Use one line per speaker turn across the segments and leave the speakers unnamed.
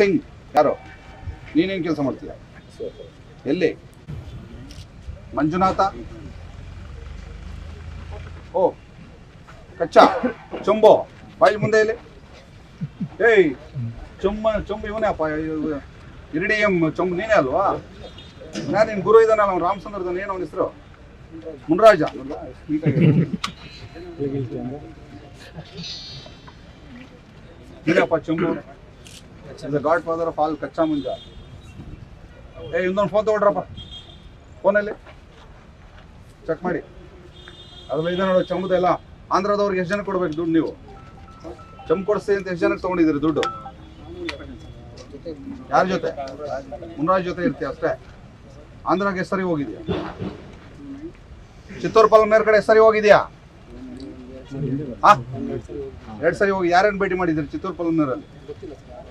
ಸಿಂಗ್, ಯಾರು, ನೀನೇನು ಕೆಲಸ ಮಾಡ್ತೀಯ? ಎಲ್ಲಿ? ಮಂಜುನಾಥ? ಓ, ಕಚ್ಚಾ, ಚೊಂಬೋ, ಬಾಯಿ ಮುಂದೆ ಇಲ್ಲಿ ಏಯ್, ಚುಂಬ, ಚೊಂಬು ಇವನೇ ಅಪ್ಪ ಇರಡಿ ಎಂ, ಚೊಂಬು ನೀನೇ ಅಲ್ವಾ? ನಾನು ನಿನ್ ಗುರು ಇದ್ದಾನಲ್ಲ ಅವ್ನು ರಾಮಚಂದ್ರದನ್ ಏನು ಅವನ ಹೆಸರು? ಮುನ್ರಾಜ. ನೀನಪ್ಪ, ಚೊಂಬು. The god father of all ಕಚ್ಚಾ ಮುಂಜ ಏ ಇನ್ನೊಂದು ಫೋನ್ ತಗೊಳ್ರಪ್ಪ ಫೋನಲ್ಲಿ ಚೆಕ್ ಮಾಡಿ. ಅದ್ರಲ್ಲಿ ಇದೆ ನೋಡು ಚಂಬುದೆಲ್ಲ ಆಂಧ್ರದವ್ರಿಗೆ ಎಷ್ಟು ಜನ ಕೊಡ್ಬೇಕು ದುಡ್ಡು ನೀವು? ಚಮ್ ಕೊಡಿಸ್ತೀವಿ ಅಂತ ಎಷ್ಟು ಜನಕ್ಕೆ ತೊಗೊಂಡಿದ್ದೀರಿ ದುಡ್ಡು? ಯಾರ ಜೊತೆ? ಮುನ್ರಾಜ್ ಜೊತೆ ಇರ್ತೀಯ ಅಷ್ಟೇ. ಆಂಧ್ರಾಗೆ ಎಷ್ಟು ಸರಿ ಹೋಗಿದ್ಯಾ? ಚಿತ್ತೂರು ಪಲ್ಮೇರ್ ಕಡೆ ಎಷ್ಟು ಸರಿ ಹೋಗಿದ್ಯಾ? ಎರಡು ಸರಿ ಹೋಗಿ ಯಾರೇನು ಭೇಟಿ ಮಾಡಿದ್ದೀರಿ ಚಿತ್ತೂರು ಪಲ್ಮೇರಲ್ಲಿ? ಮದನ್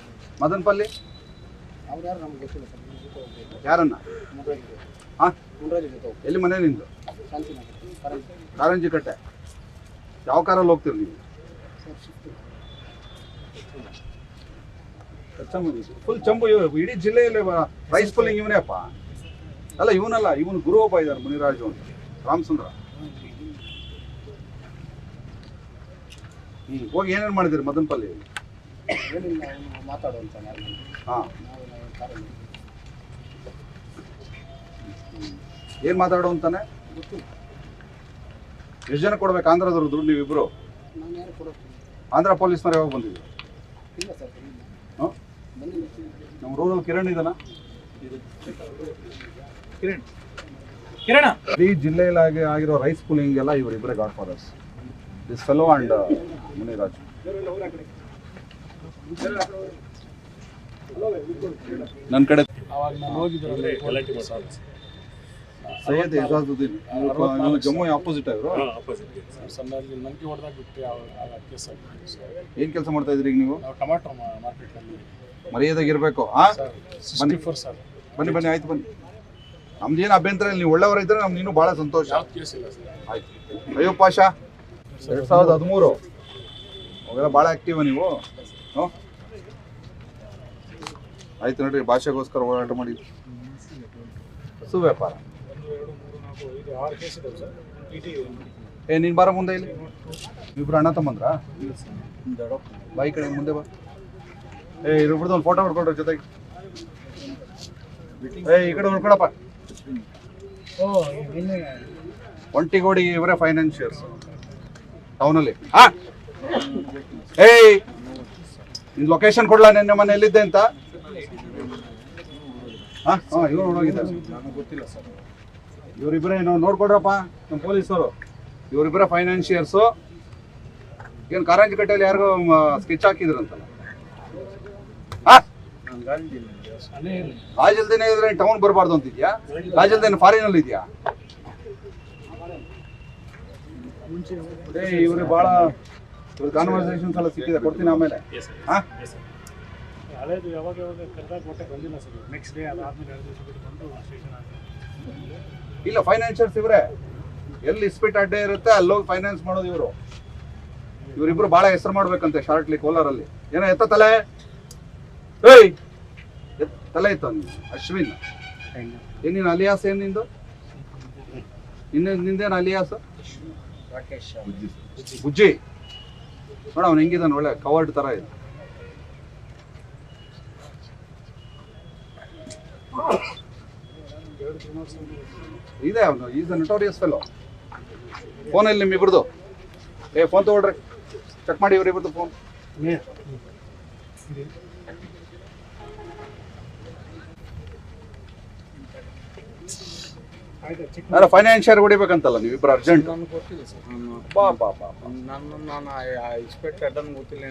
ಪಲ್ಲಿ?
ಅವ್ರು ಯಾರು ನಮ್ಗೆ ಗೊತ್ತಿಲ್ಲ ಸರ್ ನಿಮ್ಮ ಜೊತೆ ಹೋಗ್ಬೇಕು
ಯಾರನ್ನ? ಹಾಂ? ಎಲ್ಲಿ ಮನೆ ನಿಂದು? ಕಾರಂಜಿ ಕಟ್ಟೆ ಯಾವ ಕಾರಲ್ಲಿ ಹೋಗ್ತೀರಿ ನೀವು? ಫುಲ್ ಚಂಬು ಇಡೀ ಜಿಲ್ಲೆಯಲ್ಲಿ ರೈಸ್ ಪುಲ್ಲಿಂಗ್ ಇವನೇ ಅಪ್ಪ ಅಲ್ಲ, ಇವನಲ್ಲ, ಇವನು ಗುರು ಒಬ್ಬ ಇದ್ದಾರೆ ಮುನಿರಾಜು ಅಂತ. ರಾಮಚಂದ್ರ. ಹ್ಮ್, ಹೋಗಿ ಏನೇನು ಮಾಡಿದಿರಿ ಮದನ್ ಪಲ್ಲಿ?
ಏನಿಲ್ಲ ಅವನು ಮಾತಾಡುವಂತ
ಹಾ.
ಕಾರಲ್ಲಿ
ಏನ್ ಮಾತಾಡು ಅಂತಾನೆ? ಎಷ್ಟು ಜನ ಕೊಡ್ಬೇಕು? ಆಂಧ್ರದವ್ರು ದುಡ್ಡು ನೀವಿಬ್ರು? ಆಂಧ್ರ ಪೊಲೀಸ್ನವ್ರು ಯಾವಾಗ ಬಂದಿದ್ರು
ಇಲ್ಲ ಸರ್ ಬಂದಿಲ್ಲ.
ಹಾ?
ಬಂದಿಲ್ಲ
ನಮ್ಮ ರೂರಲ್ ಕಿರಣ್ ಇದನ್ನ
ಕಿರಣ್. ಕಿರಣ.
ಇಡೀ ಜಿಲ್ಲೆಯಲ್ಲಿ ಆಗಿ ಆಗಿರೋ ರೈಸ್ ಪುಲಿಂಗ್ ಎಲ್ಲ ಇವರಿಬ್ಬರೇ god fathers this fellow and Muniraj. ನನ್ನ ಕಡೆ
ಅವಾಗ ನಾನು ಹೋಗಿದ್ದೆ
ಸೈಯದ್ ಇಜಾಜುದ್ದೀನ್ ಜಮ್ಮು ಆಪೋಸಿಟ್
ಹೊಡೆದಾಗ ಬಿಟ್ಟು ಕೇಸ್
ಏನ್ ಕೆಲಸ ಮಾಡ್ತಾ ಇದ್ರಿ ಈಗ ನೀವು?
ನಾವು ಟೊಮಾಟೊ ಮಾರ್ಕೆಟ್ನಲ್ಲಿ
ಮರ್ಯಾದಾಗ ಇರಬೇಕು ಆ?
Sir sixty four sir.
ಬನ್ನಿ ಬನ್ನಿ ಆಯ್ತು ಬನ್ನಿ. ನಮ್ದೇನು ಅಭ್ಯಂತರ ಇಲ್ಲ. ನೀವು ಒಳ್ಳೆಯವರ ಇದ್ರೆ ನಮ್ಗೆ ಇನ್ನೂ ಭಾಳ ಸಂತೋಷ. ಆಯ್ತು. ಅಯ್ಯೋ ಪಾಷಾ. ಎರಡು ಸಾವಿರದ ಹದಿಮೂರು. ಅವೆಲ್ಲ ಭಾಳ ಆಕ್ಟಿವ್ ನೀವು. ಆಯ್ತು ನೋಡ್ರಿ ಭಾಷೆಗೋಸ್ಕರ ಹೋರಾಟ ಮಾಡಿ. ಸೂ ವ್ಯಾಪಾರ.
ಒಂದು ಎರಡು ಮೂರು ನಾಲ್ಕು ಐದು ಆರು ಸರ್ ಟಿ ಟಿ
ಏ ನೀನ್ ಬಾರ ಮುಂದೆ ಇಲ್ಲಿ. ಇಬ್ರು ಅಣ್ಣ ತಮ್ಮಂದ್ರ? ಬೈಕ್ ಕಡೆ ಮುಂದೆ ಬಾ. ಏ ಇಬ್ಬರದ್ದು ಒಂದು ಫೋಟೋ ಹೊಡ್ಕೊಳ್ರಿ ಜೊತೆಗೆ. ಏ ಈ ಕಡೆ ಹೊಡ್ಕೊಳಪ್ಪ ಒಂಟಿಗೋಡಿ ಇವರೇ ಫೈನಾನ್ಷಿಯರ್ಸ್ ಟೌನಲ್ಲಿ ಹಾ. ಏಯ್! ನಿನ್ ಲೊಕೇಶನ್ ಕೊಡ್ಲಾ ನಿನ್ನೆ ಮನೆ ಎಲ್ಲಿದ್ದೆ ಅಂತ? ಹಾ ಹಾಂ ಇವ್ರು ನೋಡೋಗಿದ್ದಾರೆ.
ನನಗೆ ಗೊತ್ತಿಲ್ಲ ಸರ್.
ಇವರಿಬ್ಬರೇ ಏನೋ ನೋಡ್ಕೊಡ್ರಪ್ಪ ನಮ್ಮ ಪೊಲೀಸರು. ಇವರಿಬ್ಬರೇ ಫೈನಾನ್ಷಿಯರ್ಸು ಏನು ಕಾರಂಜಿ ಕಟ್ಟೆಯಲ್ಲಿ ಯಾರಿಗೋ ಸ್ಕೆಚ್ ಹಾಕಿದ್ರಂತಲ್ಲ. ಹಾ? ರಾಜಲ್ದೇನೆ ಇದ್ರೆ ಟೌನ್ ಬರಬಾರ್ದು ಅಂತಿದ್ಯಾ? ಫಾರಿನ್ ಅಲ್ಲಿ ಇದೆಯಾ ಏ ಇವ್ರಿಗೆ ಭಾಳ ಇವ್ರ ಕಾನ್ವರ್ಸೇಷನ್ಸ್ ಎಲ್ಲ ಸಿಕ್ಕಿದೆ ಕೊಡ್ತೀನಿ ಆಮೇಲೆ. ಹಾಂ?
ಹಳೇದು ಯಾವಾಗ ಯಾವಾಗ ಕರೆದಾಗ ಕೊಟ್ಟೆ ಬಂದಿಲ್ಲ ಸರ್ ನೆಕ್ಸ್ಟ್ ಡೇ ಅದಾದ್ಮೇಲೆ ಎರಡು ದಿವಸ ಬಿಟ್ಟು ಬಂದು ಸ್ಟೇಷನ್ ಆಗಿ
ಇಲ್ಲ ಫೈನಾನ್ಷಿಯರ್ಸ್ ಇವರೇ. ಎಲ್ಲಿ ಇಸ್ಪಿಟ್ ಅಡ್ಡೆ ಇರುತ್ತೆ ಅಲ್ಲೋಗಿ ಫೈನಾನ್ಸ್ ಮಾಡೋದು ಇವರು. ಇವರಿಬ್ರು ಭಾಳ ಹೆಸರು ಮಾಡ್ಬೇಕಂತೆ ಶಾರ್ಟ್ಲಿ ಕೋಲಾರಲ್ಲಿ ಏನೋ ಎತ್ತ ತಲೆ? ಏಯ್! ತಲೆ ಇತ್ತು ಅವ್ನಿಗೆ ಅಶ್ವಿನ್. ಏನಿನ ಅಲಿಯಾಸ್ ಏನ್ ನಿಂದು? ನಿನ್ನ ನಿಂದೇನು ಅಲಿಯಾಸ್?
ರಾಕೇಶ್.
ಬುಜ್ಜಿ. ನೋಡ, ಅವ್ನು ಹೆಂಗಿದಾನೆ, ಒಳ್ಳೆ ಕವರ್ಡ್ ತರ ಇದೆ. ಇದೆ ಅವನು ಈಸ್ ಅ ನಟೋರಿಯಸ್ ಫೆಲೋ ಫೋನಲ್ಲಿ ನಿಮ್ಮ ಇಬ್ರದ್ದು ಏ ಫೋನ್ ತಗೊಳ್ರಿ. ಚೆಕ್ ಮಾಡಿ ಇವ್ರಿಬ್ರದ್ದು ಫೋನ್ ಯಾರ ಫೈನಾನ್ಷಿಯರ್ ಹೊಡಿಬೇಕಂತಲ್ಲ ನೀವಿಬ್ರು ಅರ್ಜೆಂಟ್
ನನಗೆ ಗೊತ್ತಿಲ್ಲ ಸರ್.
ಬಾ ಬಾ.
ನಾನು ನಾನು ಇನ್ಸ್ಪೆಕ್ಟರ್ ಅಡ್ಡನ್ ಗೊತ್ತಿಲ್ಲ.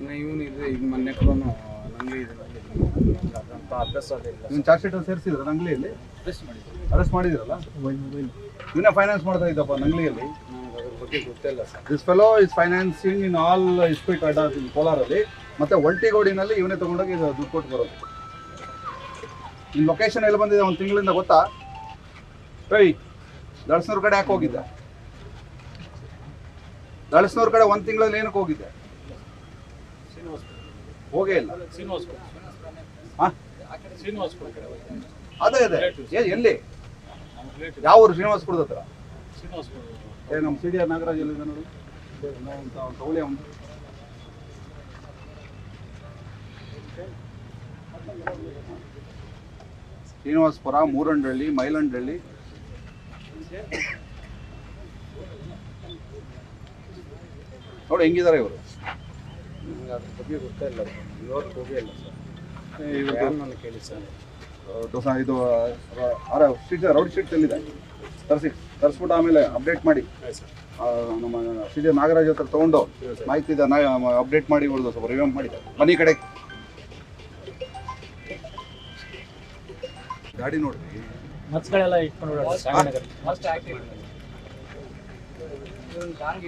ಇನ್ನು ಇವನು ಇದೆ ಈಗ ಮೊನ್ನೆ ಕೂಡ ಇದೆ ಅದಂತ ಅಭ್ಯಾಸ ಅದಿಲ್ಲ
ನೀವು ಚಾರ್ಜ್ ಶೀಟ್ ಸೇರಿಸಿದ್ರ ನಂಗ್ಲಿಯಲ್ಲಿ?
ಅಭ್ಯಾಸ ಮಾಡಿದ್ರು.
ಅರೆಸ್ಟ್ ಮಾಡಿದಿರಲ್ಲ? ಇವನೇ ಫೈನಾನ್ಸ್ ಮಾಡ್ತಾ ಇದ್ದಪ್ಪ ನಂಗ್ಲಿಯಲ್ಲಿ.
ನನಗೆ ಅದ್ರ ಬಗ್ಗೆ ಗೊತ್ತಿಲ್ಲ sir.
This fellow is financing in all ಇಸ್ಪೀಟ್ ಅಡ್ಡ ಕೋಲಾರಲ್ಲಿ ಮತ್ತೆ ಒಲ್ಟಿಗೋಡಿನಲ್ಲಿ ಇವನೇ ತಗೊಂಡೋಗಿ ದುಡ್ಡು ಕೊಟ್ಟು ಬರೋದು. ನಿಮ್ಮ ಲೊಕೇಶನ್ ಎಲ್ಲಿ ಬಂದಿದೆ ಒಂದು ತಿಂಗಳಿಂದ ಗೊತ್ತಾ? ಏಯ್ ದಳಸ್ನೂರ್ ಕಡೆ ಯಾಕೆ ಹೋಗಿದ್ದೆ? ನಳಸೂರ್ ಕಡೆ ಒಂದು ತಿಂಗಳಲ್ಲಿ ಏನಕ್ಕೆ ಹೋಗಿದ್ದೆ? ಹೋಗೇ ಇಲ್ಲ.
ಶ್ರೀನಿವಾಸ್.
ಅದೇ ಅದೇ. ಎಲ್ಲಿ? ಯಾವ ಊರು? ಶ್ರೀನಿವಾಸಪುರದ ಹತ್ರ?
ಶ್ರೀನಿವಾಸಪುರ
ಏ ನಮ್ಮ ಸಿ ಡಿ ಆರ್ ನಾಗರಾಜ್ ಎಲ್ಲಿದೆ ನೋಡಿ? ತಗೊಳ್ಳಿ ಅವ್ನು. ಶ್ರೀನಿವಾಸಪುರ ಮೂರಂಡಳ್ಳಿ ಮೈಲಂಡಳ್ಳಿ ನೋಡಿ ಹೆಂಗಿದ್ದಾರೆ ಇವರು?
ನನಗೆ ಅದ್ರ ಬಗ್ಗೆ ಗೊತ್ತೇ ಇಲ್ಲ ಇವತ್ತು ಹೋಗಿಲ್ಲ ಸರ್ ನಾನು ಕೇಳಿ ಸರ್
ಡೋಸಾ ಇದು ರೌಡ್ ಶೀಟ್ ಎಲ್ಲಿದೆ ತರಿಸಿ ತರಿಸ್ಬಿಟ್ಟು ಆಮೇಲೆ ಅಪ್ಡೇಟ್ ಮಾಡಿ. ನಮ್ಮ ಸಿ ಜೆ ನಾಗರಾಜ್ ಹತ್ರ ತಗೊಂಡು ಮಾಹಿತಿ ಇದೆ ನಾ ಅಪ್ಡೇಟ್ ಮಾಡಿ ಹೊಡೆದು ಸ್ವಲ್ಪ ರಿವ್ಯೂ ಮಾಡಿ. ಬನ್ನಿ ಕಡೆ. ಗಾಡಿ ನೋಡ್ರಿ.
ಮತ್ಸ್ಗಳೆಲ್ಲ ಇಟ್ಕೊಂಡು
ಲಾಂಗ್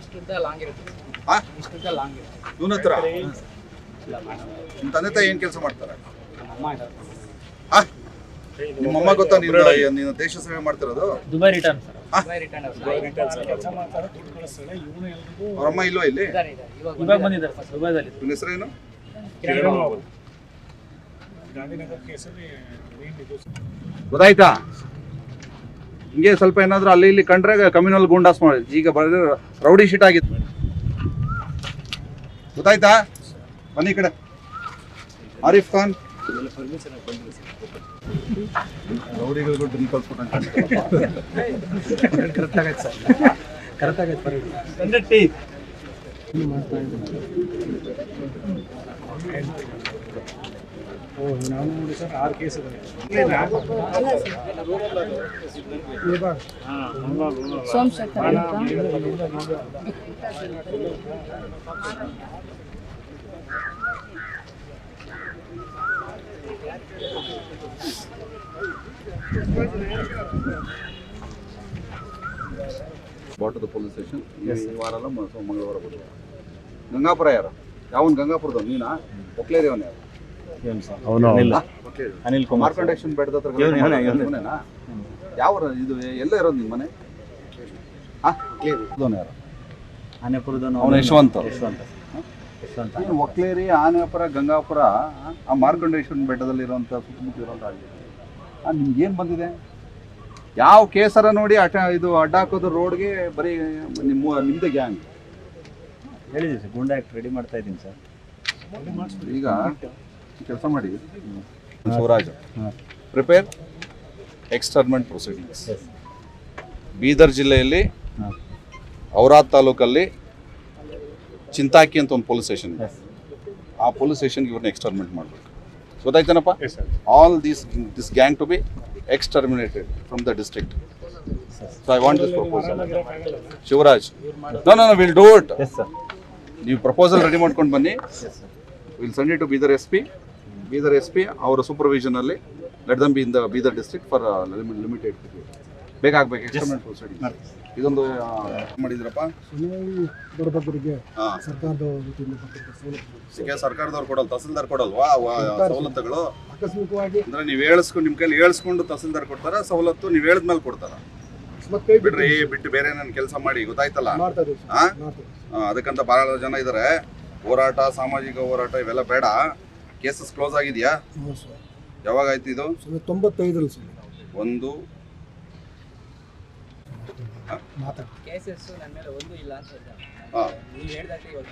ಇಷ್ಟುದ್ದ ಲಾಂಗ್ ಇರುತ್ತೆ.
ಆ?
ಇಷ್ಟುದ್ದ ಲಾಂಗ್ ಇರುತ್ತೆ.
ಇವನ ಹತ್ರ? ನಿಮ್ಮ ತಂದೆ ತಾಯಿ ಏನು ಕೆಲಸ ಮಾಡ್ತಾರೆ?
ನಮ್ಮ?
ನಿಮ್ಮ ಅಮ್ಮ ಗೊತ್ತಾ ನೀನು ನೀನು ದೇಶ ಸೇವೆ ಮಾಡ್ತಿರೋದು?
Dubai return sir.
Dubai return ಅವ್ರು.
ಕೆಲಸ ಮಾಡ್ತಾರೆ ದುಡ್ಡು ಇವನು ಎಲ್ರಿಗೂ
ಅಮ್ಮ ಇಲ್ವಾ ಇಲ್ಲಿ?
ಇವಾಗ
ಬಂದಿದ್ದಾರೆ. ದುಬೈದಲ್ಲಿ.
ನಿನ್ನ ಹೆಸರೇನು
ಕಿರಣ್ ಬಾಬು. ಗಾಂಧಿನಗರ ಕೇಸಲ್ಲಿ ಮೇನ್ ಇದು ಸರ್.
ಗೊತ್ತಾಯ್ತಾ? ಹಿಂಗೆ ಸ್ವಲ್ಪ ಏನಾದ್ರು ಅಲ್ಲಿ ಇಲ್ಲಿ ಕಂಡ್ರೆ ಕಮ್ಯುನಲ್ ಗೂಂಡಾಸ್ ಮಾಡಿ. ಈಗ ಬರೀ ರೌಡಿ ಶೀಟ್ ಆಗಿತ್ತು. ಗೊತ್ತಾಯ್ತಾ? ಬನ್ನಿ ಕಡೆ. ಆರಿಫ್ ಖಾನ್. ರೌಡಿಗಳಿಗೂ ಡ್ರಿಲ್
ಓ ನಾನು ನೋಡಿ ಸರ್ ಆರು ಕೇಸ್ ಇದೆ
ಸೋಮಶೇಖರ್ ಅಂತ
ಬಾಟದ ಪೊಲೀಸ್ ಸ್ಟೇಷನ್ ಈ ವಾರ ಅಲ್ಲ ಮ- ಸೊ- ಮಂಗಳವಾರ ಬುಧವಾರ ಗಂಗಾಪುರ ಯಾರು? ಯಾವನ್ ಗಂಗಾಪುರದ ನೀನಾ? ಒಕ್ಲೇರಿ ಅವನು ಯಾರು
ಅವನು. ಅನಿಲ್ ಕುಮಾರ್
ಮಾರ್ಕಂಡೇಶನ್ ಬೆಟ್ಟದ ಹತ್ರ
ಇವ್ನು, ಇವ್ನು, ಇವ್ನು.
ಇವನೇನಾ? ಯಾವ ಊರು ಇದು ಎಲ್ಲ ಇರೋದು ನಿಮ್ಮ ಮನೆ? ಹಾ? ಇದವ್ನು ಯಾರು?
ಆನೆಪುರದ
ಅವನು ಯಶವಂತ್.
ಯಶವಂತ. ಯಶವಂತ.
ಏನು ಒಕ್ಲೇರಿ ಆನೆಪುರ ಗಂಗಾಪುರ ಆ ಮಾರ್ಕಂಡೇಶ್ವರ ಬೆಟ್ಟದಲ್ಲಿರುವಂಥ ಸುತ್ತಮುತ್ತ ಇರುವಂಥ ಆ ನಿಮ್ಗೆ ಏನು ಬಂದಿದೆ? ಯಾವ ಕೇಸರ ನೋಡಿ ಅಟ ಇದು ಅಡ್ಡ ಹಾಕೋದು ರೋಡ್ಗೆ ಬರೀ ನಿಮ್ಮ ನಿಮ್ಮದೇ ಗ್ಯಾಂಗ್
ಹೇಳಿದ್ವಿ ಸರ್ ಗುಂಡ ಆಕ್ಟ್ ರೆಡಿ ಮಾಡ್ತಾ ಇದ್ದೀನಿ ಸರ್.
ಈಗ ಕೆಲಸ ಮಾಡಿ. Suraj prepare externment proceedings Bidar ಜಿಲ್ಲೆಯಲ್ಲಿ ಔರಾದ್ ತಾಲೂಕಲ್ಲಿ ಚಿಂತಾಕಿ ಅಂತ ಒಂದು ಪೊಲೀಸ್ ಸ್ಟೇಷನ್ ಇದೆ. ಆ ಪೊಲೀಸ್ ಸ್ಟೇಷನ್ಗೆ ಇವ್ರನ್ನ ಎಕ್ಸ್ಟರ್ಮೆಂಟ್ ಮಾಡಬೇಕು. ಗೊತ್ತಾಯ್ತೇನಪ್ಪ?
Yes sir
all this this gang to be exterminated from the district so I want this proposal
ಇರೋಕ್ಕಾಗಲ್ಲ
Shivraj no no will do it
yes sir
ನೀವು ಪ್ರಪೋಸಲ್ ರೆಡಿ ಮಾಡ್ಕೊಂಡು ಬನ್ನಿ. Will send it to Bidar S P Bidar S P ಅವರ ಸೂಪರ್ವಿಷನಲ್ಲಿ let them be in the Bidar district for limited ಬೇಕಾಗಬೇಕು externment proceeding ಇದೊಂದು ಮಾಡಿದ್ರಪ್ಪ?
ಬಡಬಗ್ಗರಿಗೆ ಸರ್ಕಾರದ ವತಿಯಿಂದ
ಸಿಕ್ಕ ಸರ್ಕಾರದವ್ರು ಕೊಡಲ್ಲ ತಹಸೀಲ್ದಾರ್ ಕೊಡಲ್ವಾ? ವ- ಸವಲತ್ತುಗಳು?
ಆಕಸ್ಮಿಕವಾಗಿ
ಅಂದ್ರೆ ನೀವು ಹೇಳಿಸ್ಕೊಂಡು ನಿಮ್ ಕೈಲಿ ಹೇಳಿಸ್ಕೊಂಡು ತಹಸೀಲ್ದಾರ್ ಕೊಡ್ತಾರ? ಸವಲತ್ತು ನೀವು ಹೇಳಿದ್ಮೇಲೆ ಕೊಡ್ತಾರ?
ಮತ್ತೆ ಕೈ ಬಿಟ್ಟು
ಬಿಡ್ರಿ ಬಿಟ್ಟು ಬೇರೆ ನನ್ನ ಕೆಲಸ ಮಾಡಿ ಗೊತ್ತಾಯ್ತಲ್ಲ? ಅದಕ್ಕಂತ ಬಹಳ ಜನ ಇದ್ದಾರೆ ಹೋರಾಟ ಸಾಮಾಜಿಕ ಹೋರಾಟ ಇವೆಲ್ಲ ಬೇಡ. ಕೇಸಸ್ ಕ್ಲೋಸ್ ಆಗಿದೆಯಾ. ಯಾವಾಗ ಆಯ್ತು ಇದು?
ತೊಂಬತ್ತೈದರಲ್ಲಿ ಸರ್.
ಒಂದು
ಕೇಸಸ್ ನನ್ನ ಮೇಲೆ ಒಂದು ಇಲ್ಲ ಅಂತ. ನೀವು ಹೇಳ್ದಾಗೆ ಇವಾಗ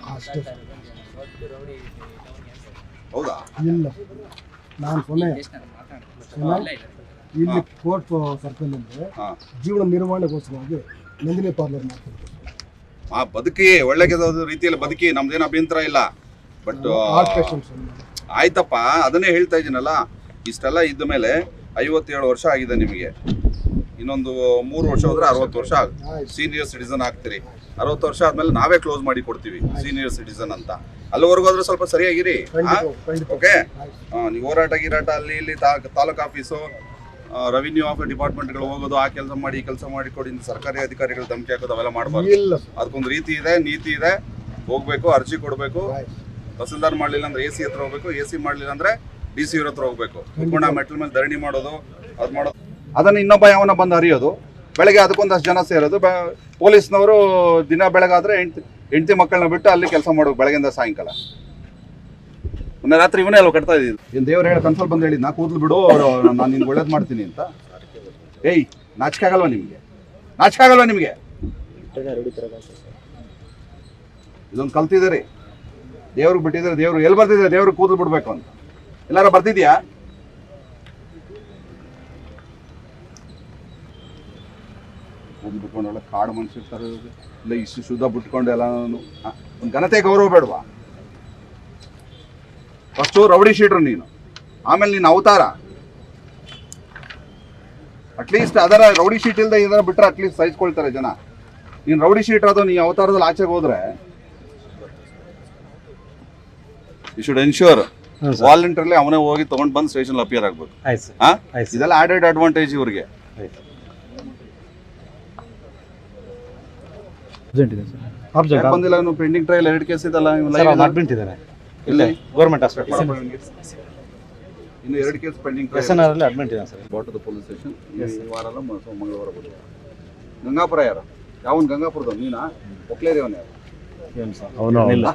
ರೌಡಿ
ಹೌದಾ?
ನಾನು ಕೊನೆ ಕೋರ್ಟ್ ಸರ್ಕಲ್ ಅಂದ್ರೆ ಜೀವನ ನಿರ್ವಹಣೆಗೋಸ್ಕರವಾಗಿ ನಂದಿನಿ ಪಾರ್ಲರ್ ಮಾಡ್ತೀನಿ.
ಆ ಬದುಕಿ ಒಳ್ಳೆ ರೀತಿಯಲ್ಲಿ ಬದುಕಿ ನಮ್ದೇನು ಅಭ್ಯಂತರ ಇಲ್ಲ. ಬಟ್ ಆಯ್ತಪ್ಪ ಅದನ್ನೇ ಹೇಳ್ತಾ ಇದ್ದೀನಲ್ಲ ಇಷ್ಟೆಲ್ಲ ಇದ್ದ ಮೇಲೆ ಐವತ್ತೇಳು ವರ್ಷ ಆಗಿದೆ ನಿಮಗೆ. ಇನ್ನೊಂದು ಮೂರು ವರ್ಷ ಹೋದ್ರೆ ಅರವತ್ತು ವರ್ಷ ಆಗುತ್ತೆ. ಸೀನಿಯರ್ ಸಿಟಿಸನ್ ಆಗ್ತೀರಿ. ಅರವತ್ತು ವರ್ಷ ಆದ್ಮೇಲೆ ನಾವೇ ಕ್ಲೋಸ್ ಮಾಡಿ ಕೊಡ್ತೀವಿ ಸೀನಿಯರ್ ಸಿಟಿಸನ್ ಅಂತ. ಅಲ್ಲಿವರೆಗೂ ಆದ್ರೆ ಸ್ವಲ್ಪ ಸರಿಯಾಗಿರಿ ಓಕೆ. ನೀವು ಹೋರಾಟ ಗಿರಾಟ ಅಲ್ಲಿ ಇಲ್ಲಿ ತಾಲೂಕ್ ಆಫೀಸು ರೆವಿನ್ಯೂ ಆಫ್ ಡಿಪಾರ್ಟ್ಮೆಂಟ್ಗಳು ಹೋಗೋದು ಆ ಕೆಲಸ ಮಾಡಿ ಈ ಕೆಲಸ ಮಾಡಿ ಕೊಡಿ ಸರ್ಕಾರಿ ಅಧಿಕಾರಿಗಳು ಧಮಕಿ ಹಾಕೋದು ಅವೆಲ್ಲ ಮಾಡಬಾರ್ದು. ಅದಕ್ಕೊಂದು ರೀತಿ ಇದೆ ನೀತಿ ಇದೆ. ಹೋಗ್ಬೇಕು ಅರ್ಜಿ ಕೊಡಬೇಕು. ತಹಸೀಲ್ದಾರ್ ಮಾಡಲಿಲ್ಲ ಅಂದ್ರೆ ಎ ಸಿ ಹತ್ರ ಹೋಗ್ಬೇಕು ಎ ಸಿ ಮಾಡಲಿಲ್ಲ ಅಂದ್ರೆ ಡಿ ಸಿ ಅವ್ರ ಹತ್ರ ಹೋಗ್ಬೇಕು. ಮೆಟ್ಲ ಮೇಲೆ ಧರಣಿ ಮಾಡೋದು ಅದು ಮಾಡೋದು. ಅದನ್ನ ಇನ್ನೊಬ್ಬ ಯಾವನ ಬಂದು ಹರಿಯೋದು. ಬೆಳಗ್ಗೆ ಅದಕ್ಕೊಂದಷ್ಟು ಜನ ಸೇರೋದು. ಪೊಲೀಸ್ನವರು ದಿನ ಬೆಳಗಾದ್ರೆ ಹೆಂಡ್ತಿ, ಹೆಂಡತಿ ಮಕ್ಕಳನ್ನ ಬಿಟ್ಟು ಅಲ್ಲಿ ಕೆಲಸ ಮಾಡೋದು ಬೆಳಗ್ಗೆಯಿಂದ ಸಾಯಂಕಾಲ. ಮೊನ್ನೆ ರಾತ್ರಿ ಇವನೇ ಅಲ್ವ ಕಟ್ತಾ ಇದ್ದೀವಿ ಏನು ದೇವ್ರು ಹೇಳಿ ಕನ್ಸಲ್ ಬಂದು ಹೇಳಿ, ನಾ ಕೂದಲು ಬಿಡು ನಾನು ನಿನ್ಗೆ ಒಳ್ಳೇದು ಮಾಡ್ತೀನಿ ಅಂತ. ಏಯ್, ನಾಚಿಕೆ ಆಗಲ್ವಾ ನಿಮಗೆ? ನಾಚಿಕೆ ಆಗಲ್ವಾ ನಿಮಗೆ? ಇದೊಂದು ಕಲ್ತಿದ್ದಾರೆ. ದೇವ್ರಿಗೆ ಬಿಟ್ಟಿದ್ದಾರೆ ದೇವ್ರು ಎಲ್ಲಿ ಬರ್ತಿದ್ದಾರೆ ದೇವ್ರಿಗೆ ಕೂದಲು ಬಿಡಬೇಕು ಅಂತ. ಎಲ್ಲಾರು ಬರ್ತಿದ್ಯಾ ಕೂದಲು ಬಿಟ್ಕೊಂಡು ಒಳ್ಳೆ ಕಾಡು ಮನುಷ್ಯರ್ತಾರೆ ಇಲ್ಲ ಇಷ್ಟು ಶುದ್ಧ ಬಿಟ್ಕೊಂಡು ಎಲ್ಲ ಒಂದು ಘನತೆ ಗೌರವ ಬೇಡವಾ? ಫಸ್ಟು ರೌಡಿ ಶೀಟ್ರು ನೀನು. ಆಮೇಲೆ ನೀನು ಅವತಾರ. ಅಟ್ಲೀಸ್ಟ್ ಅದರ ರೌಡಿ ಶೀಟ್ ಇಲ್ಲದೆ ಇದರ ಬಿಟ್ರೆ ಅಟ್ಲೀಸ್ಟ್ ಸಹಿಸ್ಕೊಳ್ತಾರೆ ಜನ. ನೀನು ರೌಡಿ ಶೀಟ್ ಅದು ನೀ ಅವತಾರದಲ್ಲಿ ಆಚೆಗೆ ಹೋದ್ರೆ ಯು ಶುಡ್ ಎನ್ಶೂರ್ ವಾಲಂಟಿಯರ್ಲಿ ಅವನೇ ಹೋಗಿ ತಗೊಂಡ್ ಬಂದು ಸ್ಟೇಷನ್ ಅಪಿಯರ್ ಆಗ್ಬೇಕು. ಇದೆಲ್ಲ ಆಡೆಡ್ ಅಡ್ವಾಂಟೇಜ್ ಇವ್ರಿಗೆ.
ಅರ್ಜೆಂಟ್ ಇದೆ ಸರ್.
ಯಾಕ್
ಅಬ್ಜೆಕ್ಟ್
ಬಂದಿಲ್ಲ? ಇನ್ನು ಪೆಂಡಿಂಗ್ ಟ್ರಯಲ್ ಎರಡು ಕೇಸ್ ಇದಲ್ಲ ಇವ್ನು live
ಅವ್ನು
ಇದೆ.
ಅಡ್ಮಿಟ್ ಇದ್ದಾರೆ.
ಇಲ್ಲೇ
ಗೌರ್ಮೆಂಟ್ ಹಾಸ್ಪಿಟಲ್
ಇನ್ನು ಎರಡು case pending
S N R ಅಲ್ಲಿ ಅಡ್ಮಿಟ್ ಇದೆ ಸರ್
ಬಾಟದ ಪೊಲೀಸ್ ಸ್ಟೇಷನ್ ಈ ವಾರ ಅಲ್ಲ ಮ- ಸೊ- ಮಂಗಳವಾರ ಬುಧವಾರ ಗಂಗಾಪುರ ಯಾರು? ಯಾವನ್ ಗಂಗಾಪುರದ ನೀನಾ? ಒಕ್ಲೇರಿ ಅವನ ಯಾರು?
ಏನು ಸರ್
ಅವನು
ಅನಿಲ್.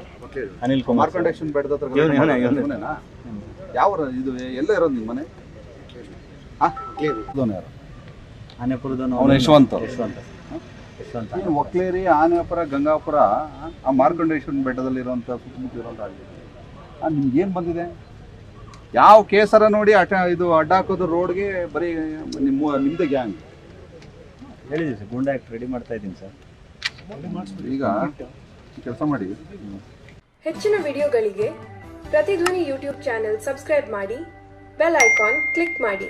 ಅನಿಲ್ ಕುಮಾರ್ ಸರ್.
ಮಾರ್ಕಂಡೇಶನ್ ಬೆಟ್ಟದ ಹತ್ರ
ಇವ್ನೇ, ಇವ್ನೇ, ಇವ್ನೇ.
ಇವನೇನಾ ಯಾವ ಊರು? ಇದು? ಎಲ್ಲ ಇರೋದು ನಿಮ್ಮ ಮನೆ ಹಾ ಇದವ್ನು ಯಾರು?
ಆನೆಪುರದವನು
ಅವನು ಯಶವಂತ.
ಯಶವಂತ ಯಶವಂತ
ಒಕ್ಲೇರಿ ಆನೆಪುರ ಗಂಗಾಪುರ ಆ ಮಾರ್ಕಂಡೇಶ್ವರನ ಬೆಟ್ಟದಲ್ಲಿ ಇರುವಂತ ಸುತ್ತಮುತ್ತ ಇರುವಂಥ ನಿಮ್ಗೆ ಏನು ಬಂದಿದೆ? ಯಾವ ಕೇಸರ ನೋಡಿ ಅಟ ಇದು ಅಡ್ಡ ಹಾಕೋದು ರೋಡ್ಗೆ ಬರೀ ನಿಮ್ಮ ನಿಮ್ಮದೇ ಗ್ಯಾಂಗ್
ಹೇಳಿದ್ರಿ ಸರ್ ಗುಂಡ ಆ್ಯಕ್ಟ್ ರೆಡಿ ಮಾಡ್ತಾ ಇದ್ದೀನಿ ಸರ್.
ಈಗ ಕೆಲಸ ಮಾಡಿ.
ಹೆಚ್ಚಿನ ವಿಡಿಯೋಗಳಿಗೆ ಪ್ರತಿಧ್ವನಿ ಯೂಟ್ಯೂಬ್ ಚಾನೆಲ್ ಸಬ್ಸ್ಕ್ರೈಬ್ ಮಾಡಿ ಬೆಲ್ ಐಕಾನ್ ಕ್ಲಿಕ್ ಮಾಡಿ.